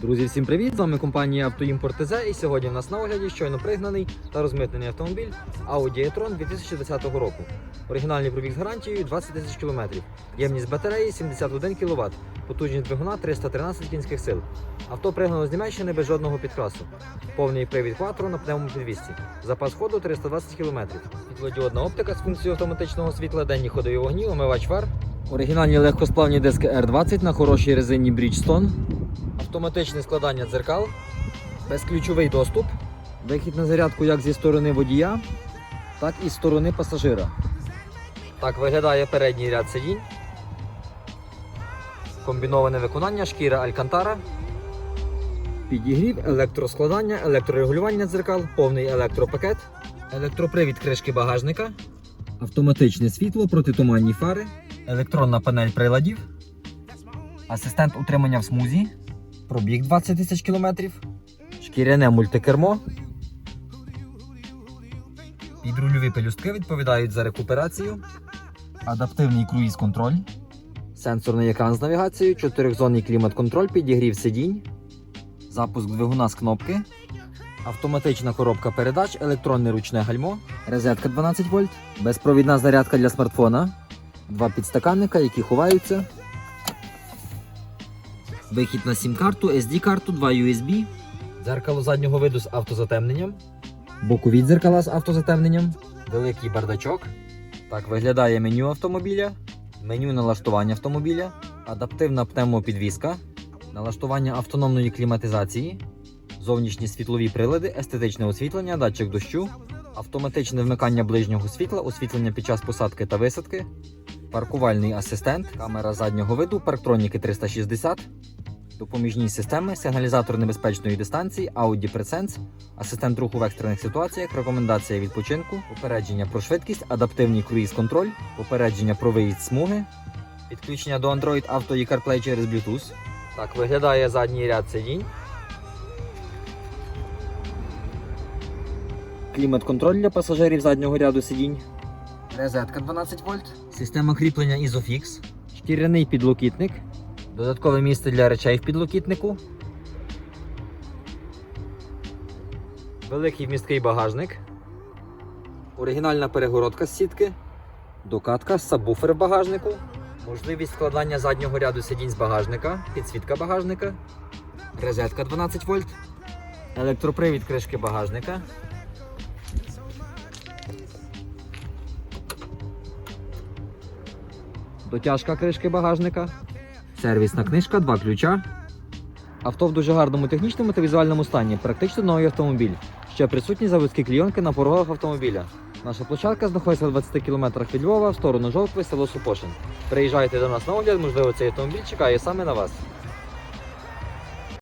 Друзі, всім привіт! З вами компанія Автоімпорт і сьогодні в нас на огляді щойно пригнаний та розмитнений автомобіль Audi e-tron 2010 року. Оригінальний пробіг з гарантією 20 тисяч кілометрів. Ємність батареї 71 кВт, потужність двигуна 313 кінських сил. Авто пригнано з Німеччини без жодного підкрасу. Повний привід кватро на пневмопідвісці. Запас ходу 320 км. Світлодіодна оптика з функцією автоматичного світла, денні ходові вогні, омивач фар. Оригінальні легкосплавні диски R20 на хорошій резині Bridgestone. Автоматичне складання дзеркал, безключовий доступ, вихід на зарядку як зі сторони водія, так і з сторони пасажира. Так виглядає передній ряд сидінь. Комбіноване виконання, шкіра Алькантара. Підігрів, електроскладання, електрорегулювання дзеркал, повний електропакет, електропривід кришки багажника, автоматичне світло, протитуманні фари, електронна панель приладів, асистент утримання в смузі, пробіг 20 тисяч кілометрів, шкіряне мультикермо. Підрульові пелюстки відповідають за рекуперацію, адаптивний круїз-контроль, сенсорний екран з навігацією, чотирьохзонний клімат-контроль, підігрів сидінь, запуск двигуна з кнопки, автоматична коробка передач, електронне ручне гальмо, розетка 12 вольт, безпровідна зарядка для смартфона, два підстаканника, які ховаються. Вихід на сім-карту, SD-карту, два USB, дзеркало заднього виду з автозатемненням, бокові дзеркала з автозатемненням, великий бардачок. Так виглядає меню автомобіля, меню налаштування автомобіля, адаптивна пневмопідвізка, налаштування автономної кліматизації, зовнішні світлові прилади, естетичне освітлення, датчик дощу, автоматичне вмикання ближнього світла, освітлення під час посадки та висадки, паркувальний асистент, камера заднього виду, парктроніки 360, допоміжні системи, сигналізатор небезпечної дистанції, Audi Presense, асистент руху в екстрених ситуаціях, рекомендація відпочинку, попередження про швидкість, адаптивний круїз-контроль, попередження про виїзд смуги, підключення до Android Auto і CarPlay через Bluetooth. Так виглядає задній ряд сидінь. Клімат-контроль для пасажирів заднього ряду сидінь. Розетка 12 вольт. Система кріплення Isofix. Шкіряний підлокітник. Додаткове місце для речей в підлокітнику. Великий вмісткий багажник. Оригінальна перегородка з сітки. Докатка, сабвуфер в багажнику. Можливість складання заднього ряду сидінь з багажника. Підсвітка багажника. Розетка 12 вольт. Електропривід кришки багажника. Дотяжка кришки багажника. Сервісна книжка, два ключа. Авто в дуже гарному технічному та візуальному стані. Практично новий автомобіль. Ще присутні заводські клійонки на порогах автомобіля. Наша площадка знаходиться в 20 км від Львова в сторону Жовтви, село Супошин. Приїжджайте до нас на огляд, можливо, цей автомобіль чекає саме на вас.